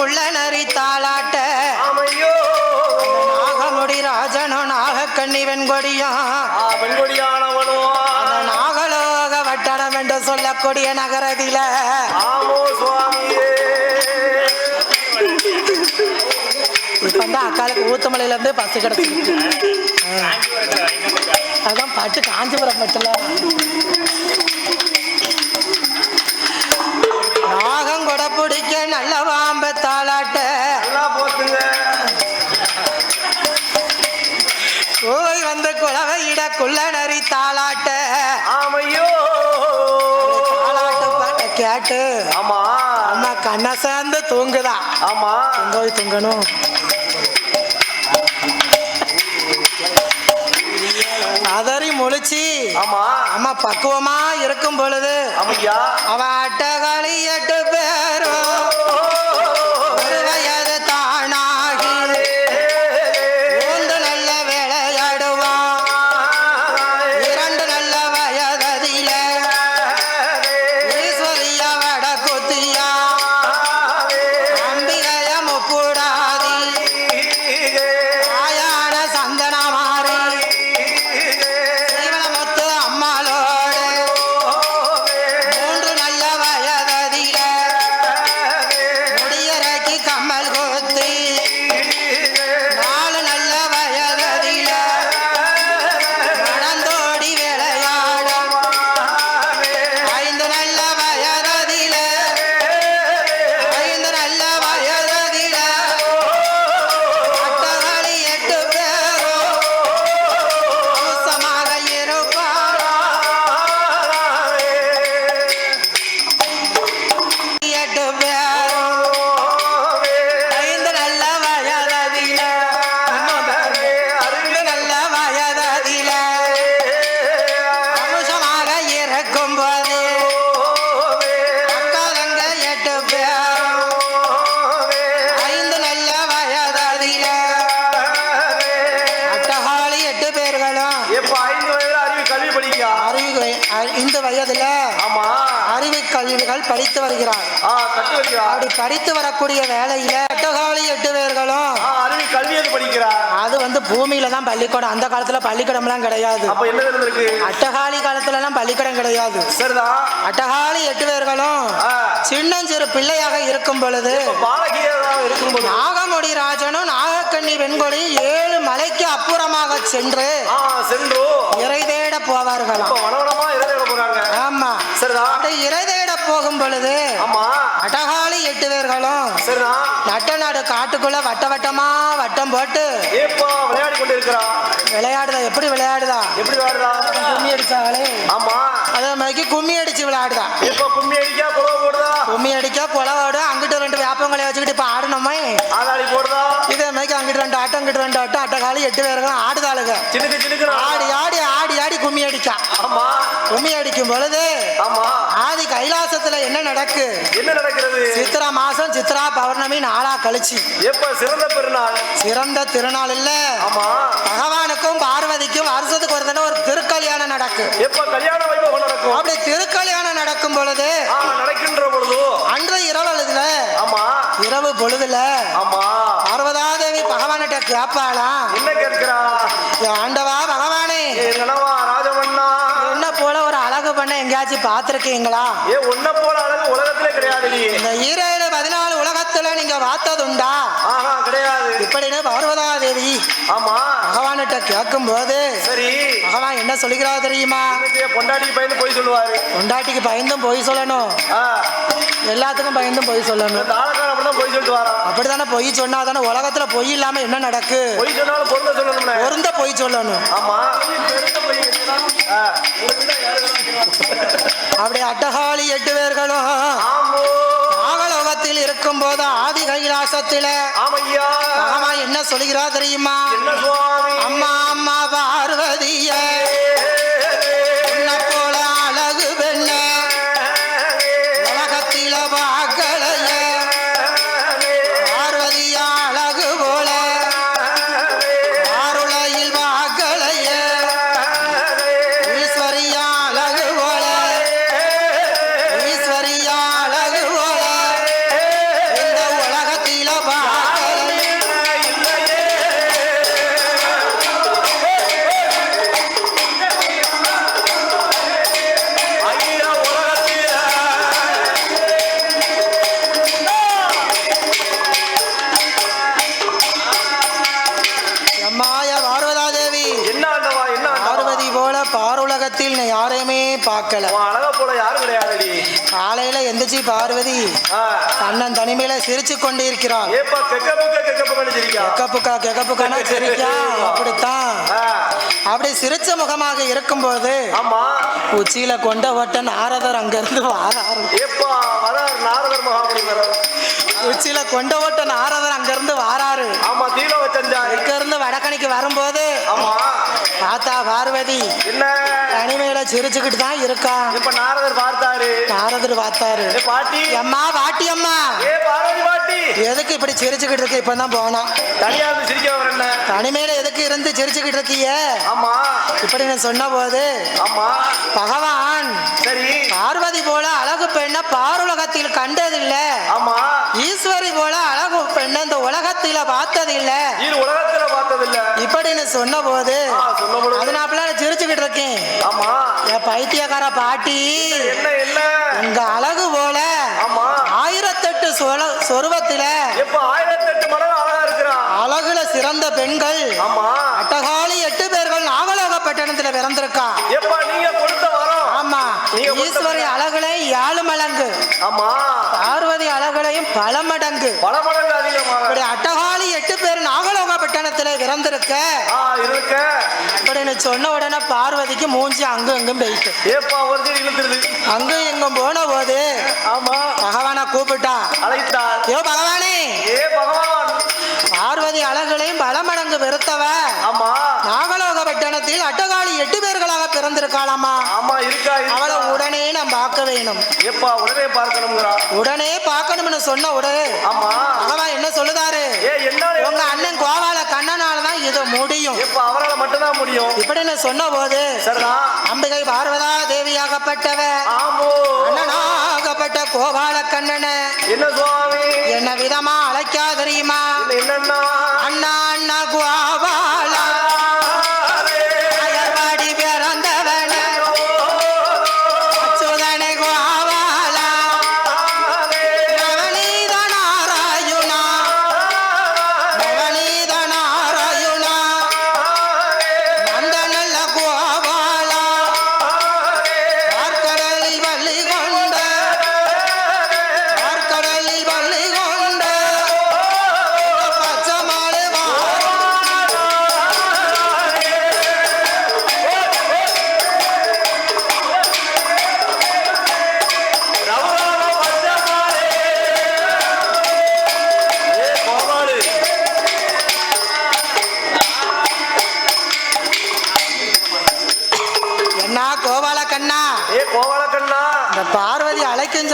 தாளாட்ட. பூவை வந்த குளவையிட குள்ள நரி தாளாட்ட நாகமுடி ராஜனோ ஆ பெண்கொடியானவனோ அந்த நாகலோக வட்டணம் என்று சொல்லக்கூடிய சுவாமியே. இப்ப தான் அக்காலுக்கு ஊத்தமலையில இருந்து பஸ் கிடச்சிருக்கு அதான் பட்டு காஞ்சிபுரம் பட்டுல குள்ள நரி தாளாட்ட. ஆமையோ. தாளாட்டு பாட்டை கேட்டு. ஆமா. அம்மா கண்ணை சேர்ந்து தூங்குதா. ஆமா. போய் தூங்கணும். அதறி முழிச்சு. ஆமா. அம்மா பக்குவமா இருக்கும் பொழுது அவ அட்டகாளி எட்டு அப்படி படித்து வரக்கூடிய வேலையில அட்டகாளி எட்டு பேர்களும் ஆ அறிவு கல்வி எது படிக்கிறா அது வந்து பூமியில தான் பள்ளிக்கூடம். அந்த காலத்துல பள்ளிக்கூடம்லாம் கிடையாது. அப்ப என்ன இருந்திருக்கு? அட்டகாளி காலத்துல எல்லாம் பள்ளிக்கூடம் கிடையாது. சரிதான் அட்டகாளி எட்டு பேர்களும் சின்னஞ்சிறு பிள்ளையாக இருக்கும் பொழுது நாகமுடி ராஜனும் நாகக்கண்ணி வெண்கொடி ஏழு மலைக்கு அப்புறமாக சென்று சென்று. இறை தேட போவார்களாம். ஆமா. சரிதான் அப்படி இறை தேட போகும் பொழுது ஆமா. அட்டகாளி எட்டு பேர்களும் சரிதான் நட்ட நாடு காட்டுக்குள்ள வட்ட வட்டமா வட்டம் போட்டு விளையாடி இருக்கிறா விளையாடுதா? எப்படி விளையாடுதா? எப்படி விளையாடுறா? கும்மி அடிச்சாங்களே ஆமா. அதே மாதிரி கும்மி அடிச்சு விளையாடுதா? இப்ப கும்மி அடிக்கா குழவை போடுதா? கும்மி அடிக்க குளவாடு அங்கிட்டு ரெண்டு வேப்பங்களை வச்சுக்கிட்டு இப்ப ஆடணுமே. ஆதாளி போடுதா? மாதிரி அங்கிட்டு ரெண்டு ஆட்டம் அங்கிட்டு ரெண்டு ஆட்டம். அட்டகாளி எட்டு பேர்களும் ஆடுதாளுங்க சின்னுக்கு சின்னுக்கு ஆடி ஆடி ஆடி ஆடி கும்மி அடிக்கா ஆமா. கும்மி அடிக்கும் பொழுது ஆமா. ஆதி கைலாசத்துல என்ன நடக்கு? என்ன நடக்கிறது? சித்ரா மாசம் சித்ரா பௌர்ணமி நாளா கழிச்சு. எப்ப? சிறந்த பெருநாள். சிறந்த திருநாள் இல்ல. ஆமா. பகவானுக்கும் பார்வதிக்கும் வருஷத்துக்கு ஒரு தடவை ஒரு திருக்கல்யாணம் நடக்கு. எப்ப? கல்யாண வைபவம் நடக்கும். அப்படி திருக்கல்யாணம் நடக்கும் பொழுது நடக்கின்ற பொழுது. அன்று இரவுல ஆமா. இரவு பொழுதுல. ஆமா. பார்வதாதேவி பகவான்கிட்ட கேட்பாளாம் என்ன கேட்கிறா? "ஏ ஆண்டவா பகவானே. கணவா ராஜமன்னா என்ன போல ஒரு அழகு பண்ண எங்கேயாச்சும் பார்த்திருக்கீங்களா? ஏ உன்ன போல அழகு உலகத்திலே கிடையாது இந்த ஈரேழு உலகத்துல நீங்க பார்த்ததுண்டா கிடையாது. இப்படின்னு பார்வதாதேவி? ஆமா. பகவான்கிட்ட கேட்கும் போது சரி. பகவான் என்ன சொல்லுகிறா தெரியுமா? பொண்டாட்டிக்கு பயந்து போய் சொல்லுவாரு. பொண்டாட்டிக்கு பயந்தும் பொய் சொல்லணும். எல்லாத்துக்கும் பயந்தும் பொய் சொல்லணும். போய் சொல்லிட்டு வரான். அப்படித்தானே பொய் சொன்னா தானே உலகத்துல பொய் இல்லாம என்ன நடக்கு? பொய் சொன்னாலும் பொருந்த சொல்லணும்னே பொருந்த பொய் சொல்லணும். ஆமா. அப்படி அட்டகாளி எட்டு பேர்களும். ஆமோ நாகலோகத்தில் இருக்கும் போது ஆதி கைலாசத்தில பகவான் என்ன சொல்லுகிறா தெரியுமா? அம்மா அம்மா பார்வதிய போல அழகு பெண்ண உலகத்தில பார்க்கலைய யாரும் கிடையாதுடி காலையில எந்திரிச்சு பார்வதி. அண்ணன் தனிமையில சிரிச்சு கொண்டு சிரிக்கா கெக்கப்புக்கா கெக்கப்புக்கானா சிரிக்கா? அப்படித்தான். அப்படி சிரிச்ச முகமாக இருக்கும்போது ஆமா. உச்சியில கொண்ட ஓட்ட நாரதர் அங்கிருந்து வாராரு. நாரதர் வரார் உச்சியில கொண்ட ஓட்ட நாரதர் அங்கிருந்து வாராரு. ஆமா தீப வச்சஞ்சாரு இங்க இருந்து வடக்கணிக்கு வரும்போது ஆமா. தாத்தா பார்வதி என்ன? தனிமையில சிரிச்சுக்கிட்டு தான் இருக்கா. இப்ப நாரதர் பார்த்தாரு. நாரதர் பார்த்தாரு. பாட்டி. அம்மா வாட்டி அம்மா. ஏ பார்வதி பாட்டி. எதுக்கு இப்படி சிரிச்சுக்கிட்டு இருக்கு? இப்பதான் போனோம் தனியா இருந்து சிரிக்க வர என்ன? தனிமையில எதுக்கு இருந்து சிரிச்சுக்கிட்டு இருக்கிய? ஆமா. இப்படி நான் சொன்ன போது ஆமா. பகவான் சரி. பார்வதி போல அழகு பெண்ண பாருலகத்தில் கண்டதில்ல. ஆமா. ஈஸ்வரி போல அழகு பெண்ண இந்த உலகத்தில பார்த்ததில்ல. உலகத்துல பார்த்ததில்ல. இப்படின்னு சொன்ன போது நான் சிரிச்சுக்கிட்டு இருக்கேன். ஆமா. என் பைத்தியக்கார பாட்டி என்ன என்ன உங்க அழகு போல ஆமா. ஆயிரத்தெட்டு சொல சொருவத்தில எப்ப ஆயிரத்தி எட்டு மடங்கு அழகுல சிறந்த பெண்கள். ஆமா. அட்டகாலி எட்டு பேர்கள் நாகலோக பட்டணத்துல பிறந்திருக்கா. எப்ப நீங்க கொடுத்த வரோம். ஆமா. ஈஸ்வரி அழகுலை ஏழு மடங்கு. ஆமா. பார்வதி அழகுலையும் பல மடங்கு. பல மடங்கு அதிகமாக. இப்படி அட்டகாலி எட்டு பேர் நாகலோக பட்டணத்துல பிறந்திருக்க. இருக்க. அப்படின்னு சொன்ன உடனே பார்வதிக்கு மூஞ்சி அங்கும் இங்கும் போயிட்டு. ஏப்பா ஒரு இழுத்துருது. அங்கும் இங்கும் போன போது ஆமா. பகவானை கூப்பிட்டா. அழைத்தார் ஐயோ பகவானே. ஏ பகவான். பார்வதி அழகுலையும் பல மடங்கு ஆமா. நாகலோக பட்டணத்தில் அட்டகாலி எட்டு பேர்களாக பிறந்திருக்காளாமா? ஆமா இருக்கா அவளை உடனே நாம் பார்க்க வேணும். எப்பா உடனே பார்க்கணுங்கிறா உடனே பார்க்கணும்னு சொன்ன உடனே ஆமா. பகவான் என்ன சொல்லுதாரு? உங்க அண்ணன் கோவால கண்ணனால தான் இது முடியும். எப்ப அவரால் மட்டும்தான் முடியும். இப்படின்னு சொன்ன போது அம்பிகை பார்வதா தேவியாகப்பட்டவ. ஆமோ அண்ணனாகப்பட்ட கோபால கண்ணன. என்ன சுவாமி? என்ன விதமா அழைக்கா தெரியுமா அண்ணா அண்ணா கோபாலா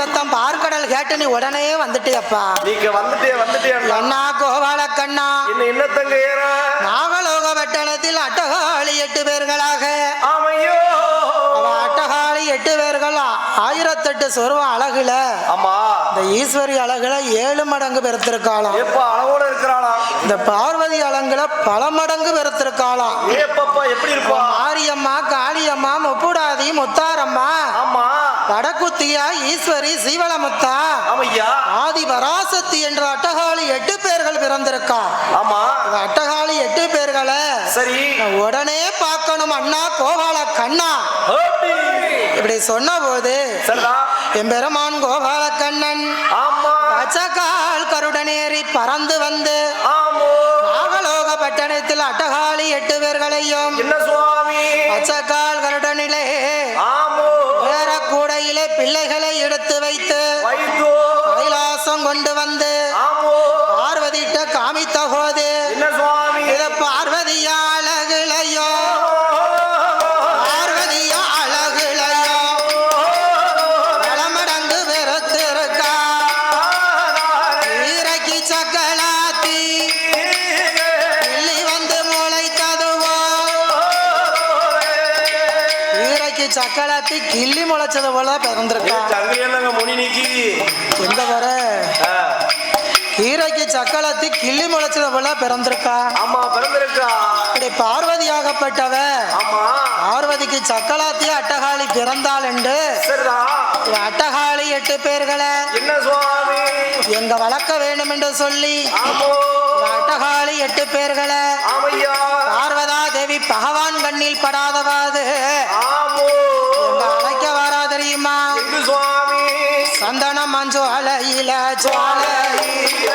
சத்தம் பார்க்கடல் கேட்டு நீ உடனே வந்துட்டியப்பா. நீங்க வந்துட்டே வந்துட்டேன்னா என்ன கோபால கண்ணா. என்ன என்னத்தங்க ஏற. நாகலோக பட்டணத்தில் அட்டகாளி எட்டு பேர்களாக. ஆமையோ. அட்டகாளி எட்டு பேர்கள்? ஆயிரத்தெட்டு சொருவம் அழகுல. ஆமா. இந்த ஈஸ்வரி அழகுல ஏழு மடங்கு பெருத்திருக்காளாம். அளவோட இருக்கிறாளா இந்த பார்வதி அழகுல பல மடங்கு பெருத்திருக்காளாம். எப்படி இருப்பா? மாரியம்மா காளியம்மா முப்புடாதி முத்தாரம்மா. ஆமா. வடக்குத்தியா ஈஸ்வரி சீவலமுத்தா? ஆமையா? ஆதி பராசக்தி என்ற அட்டகாளி எட்டு பேர்கள் பிறந்திருக்கா. ஆமா. அட்டகாளி எட்டு பேர்களை சரி. உடனே பார்க்கணும் அண்ணா கோபால கண்ணா. இப்படி சொன்ன போது எம்பெருமான் கோபால கண்ணன் ஆமா. பச்சக்கால் கருடனேறி பறந்து வந்து நாகலோக பட்டணத்தில் அட்டகாளி எட்டு பேர்களையும் பச்சக்கால் கருடனிலே கூடையிலே பிள்ளைகளை எடுத்து வைத்து கைலாசம் கொண்டு வந்து சக்கலாத்தி கிள்ளி முளைச்சது போல பிறந்திருக்கா. சங்கையல்லங்க முனி நீக்கி. எந்த வர ஈரக்கி சக்கலாத்தி கிள்ளி முளைச்சது போல பிறந்திருக்கா. ஆமா பிறந்திருக்கா. இப்படி பார்வதியாகப்பட்டவ பார்வதிக்கு சக்கலாத்தி அட்டகாளி பிறந்தாள் என்று இந்த அட்டகாளி எட்டு பேர்களை என்ன சுவாமி? எங்க வளர்க்க வேண்டும் என்று சொல்லி இந்த அட்டகாளி எட்டு பேர்களை பார்வதா தேவி பகவான் கண்ணில் படாதவாது தெரியுமா? சந்தன மஞ்சு அலையில ஜுவாலையில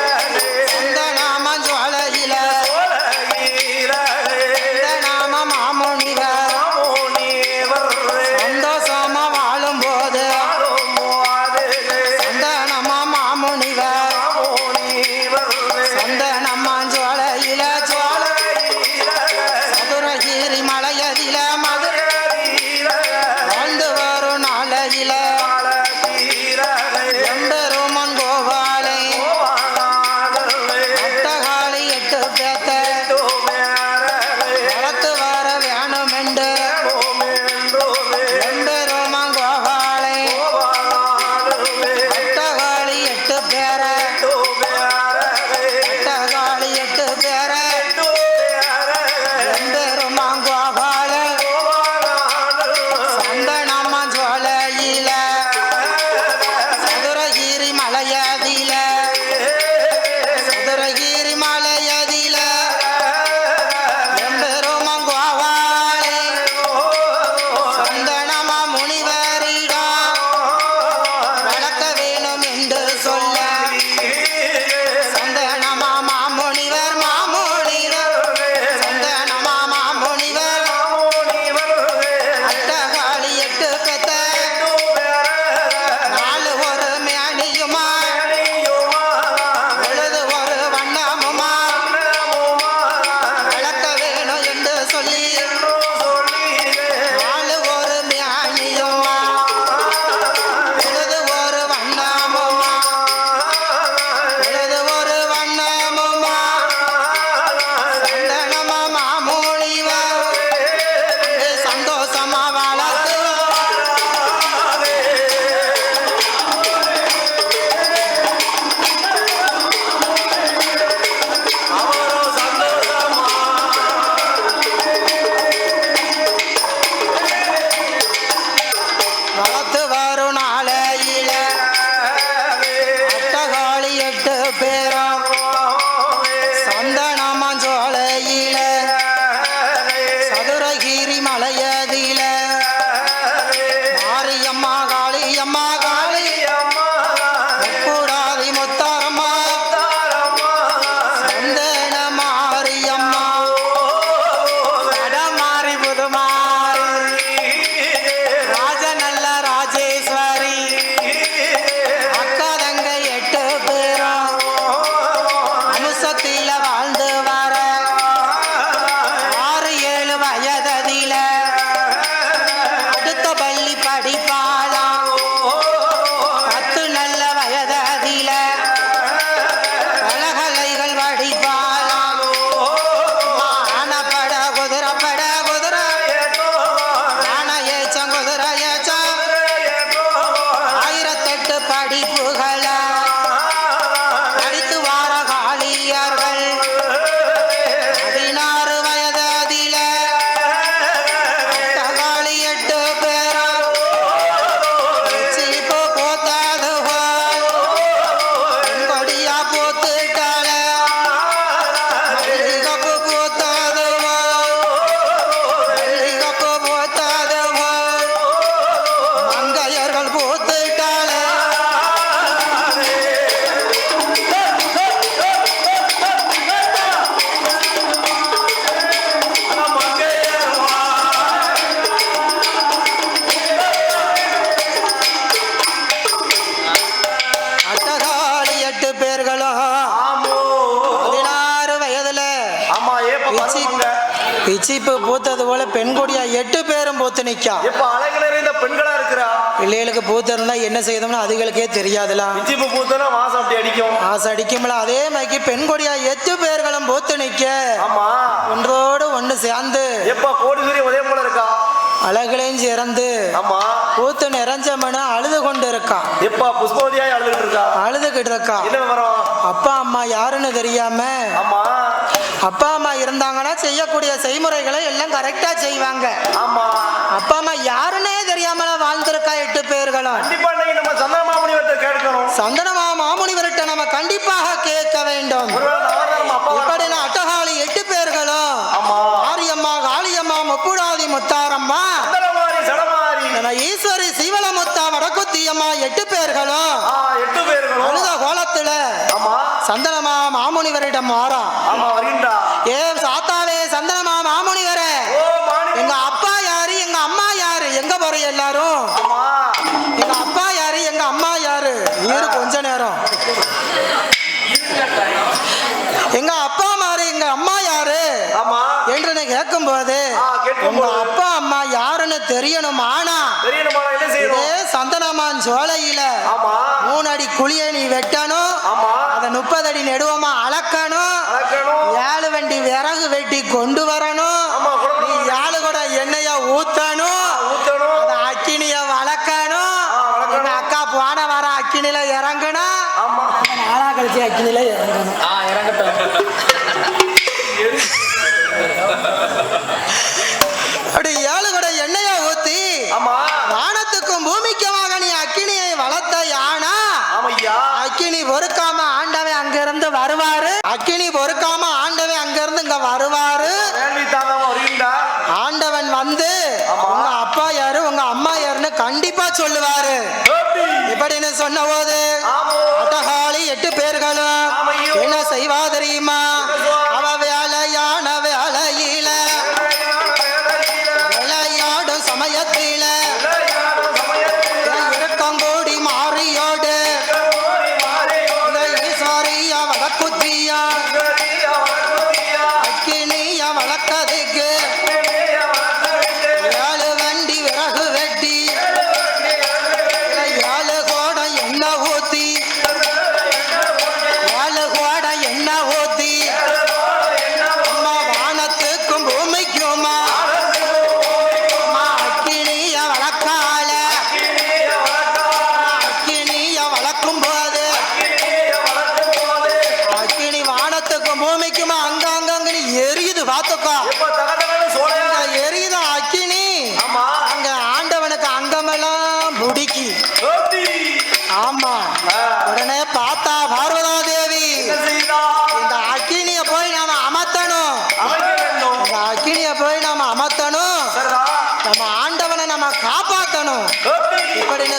கூடிய எட்டு பேரும் பூத்து நிக்கா. இப்ப அழகு நிறைந்த பெண்களா இருக்கிறா? பிள்ளைகளுக்கு பூத்தனா என்ன செய்தோம்னா அதுகளுக்கே தெரியாதுல. இச்சிப்பு பூத்தனா வாசம் அடிக்கும். வாசம் அடிக்கும்ல. அதே மாதிரி பெண் கொடியா எட்டு பேர்களும் பூத்து நிக்க. ஆமா. ஒன்றோடு ஒன்று சேர்ந்து. எப்ப கோடி உதயம் போல இருக்கா? அழகுலையும் சிறந்து. ஆமா. பூத்து நிறைஞ்சமனு அழுது கொண்டு இருக்கான் இப்ப புஷ்பவதியாய் அழுதுகிட்டு இருக்கா? அழுதுகிட்டு இருக்கா. அப்பா அம்மா யாருன்னு தெரியாம ஆமா. அப்பா அம்மா இருந்தாங்கன்னா செய்யக்கூடிய செய்முறைகளை எல்லாம் கரெக்டா செய்வாங்க. ஆமா. அப்பா அம்மா யாருன்னே தெரியாமல வாழ்ந்திருக்கா எட்டு பேர்களும். சந்தன மாமுனிவர்கிட்ட நம்ம கண்டிப்பாக கேட்க வேண்டும். எட்டு பேர்களும் எட்டு பேர்களும் அழுத கோலத்துல சந்தனமா மாமுனிவரிடம் வாரா ஏ சாத்தாவே சந்தனமா மாமுனிவரே. எங்க அப்பா யாரு எங்க அம்மா யாரு? எங்க போறீங்க எல்லாரும்? எங்க அப்பா யாரு எங்க அம்மா யாரு? இரு கொஞ்ச நேரம். எங்க அப்பா மாரு எங்க அம்மா யாரு? என்று ஆ, கேட்கும்போது. உங்க அப்பா அம்மா யாருன்னு தெரியணும் ஆனா தெரியணுமா என்ன செய்யணும்? சந்தனமான் சோலையில ஆமா. மூணு அடி குழியை நீ வெட்டணும். ஆமா. அதை முப்பது அடி நெடுவமா அளக்கணும். அளக்கணும். ஏழு வண்டி விறகு வெட்டி கொண்டு வரணும். நீ ஏழு கூட எண்ணெய ஊத்தணும். ஊத்தணும். அந்த அக்கினிய வளர்க்கணும். அக்கா போன வர அக்கினில இறங்கணும் ஆமா. நாளா கழிச்சு அக்கினில இறங்கணும். இறங்கட்டும். அக்கினி பொறுக்காம ஆண்டவன் அங்கிருந்து வருவாரு. அக்கினி பொறுக்காம ஆண்டவன் அங்கிருந்து இங்க வருவாரு. ஆண்டவன் வந்து. உங்க அப்பா யாரு உங்க அம்மா யாருன்னு கண்டிப்பா சொல்லுவாரு. இப்படின்னு சொன்ன போது ஆமோ. அட்டகாளி எட்டு பேர்களும். என்ன செய்வா தெரியுமா? அவ வேலையான வேலையில விளையாடும் சமயத்தில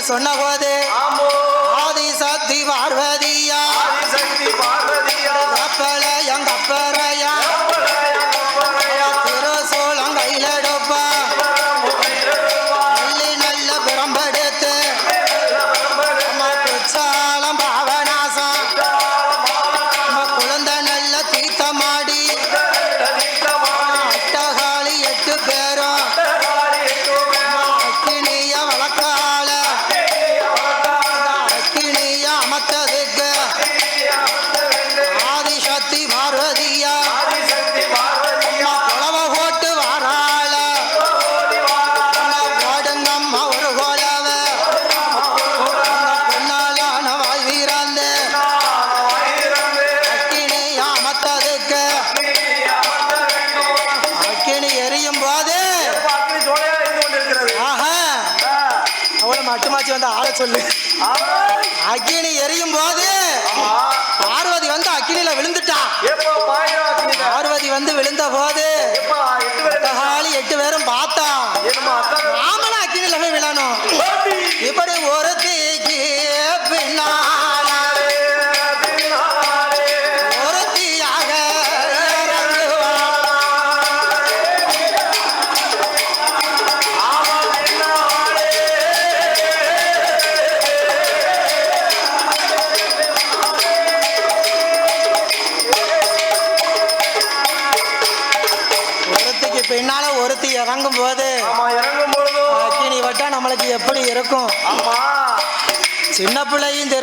சொன்ன போது சொல்லு. அக்கினி எரியும் போது பார்வதி வந்து அக்கினியில விழுந்துட்டா. பார்வதி வந்து விழுந்த போது எட்டு பேரும் பார்த்தா நாமளும் அக்கினியில போய் விழணும். இப்படி ஒருத்திக்கு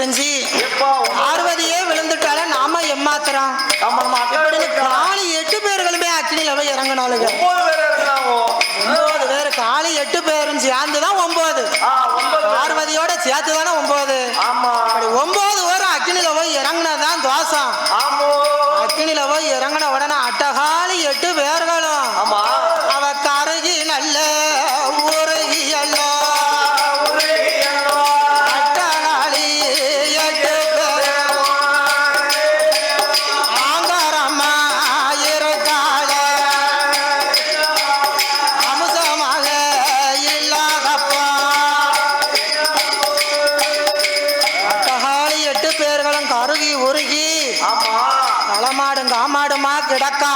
தெரிஞ்சு பார்வதியே விழுந்துட்டால நாம எம்மாத்திரம் காலி எட்டு பேர்களுமே அக்கினியில போய் இறங்கினாலுங்க ஒன்பது பேர் காலி எட்டு பேரும் சேர்ந்து தான் ஒன்பது. பார்வதியோட சேர்த்து தானே ஒன்பது. ஒன்பது பேரும் அக்கினியில போய் இறங்கினதான் தோஷம். ஆமோ. அக்கினியில போய் இறங்கின உடனே அட்டகாலி எட்டு பேர்களும் உருகி. களமாடுங்க காமாடுமா கிடக்கா.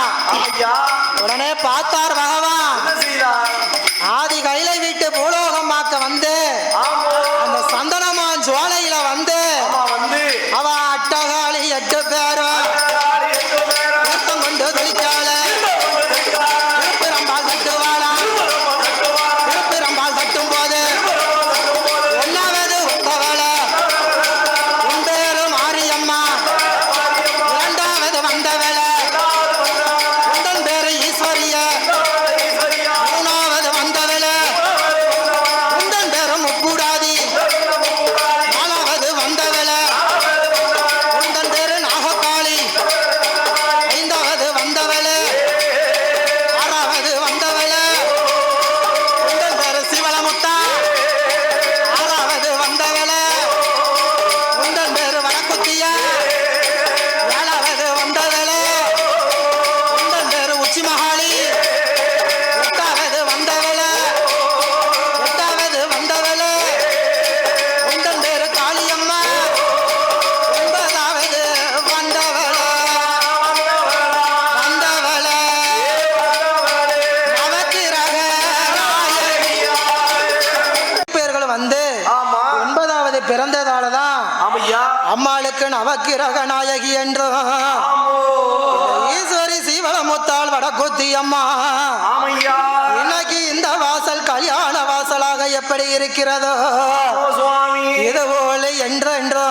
உடனே பார்த்தார் பகவான். ஆதிகள் பிறந்ததால தான் அம்மாளுக்கு நவக்கிரக நாயகி என்று. ஈஸ்வரி சீவலமுத்தாள் வடக்குத்தி அம்மா. இன்னைக்கு இந்த வாசல் கல்யாண வாசலாக எப்படி இருக்கிறதோ? இதுபோல என்றென்றோ.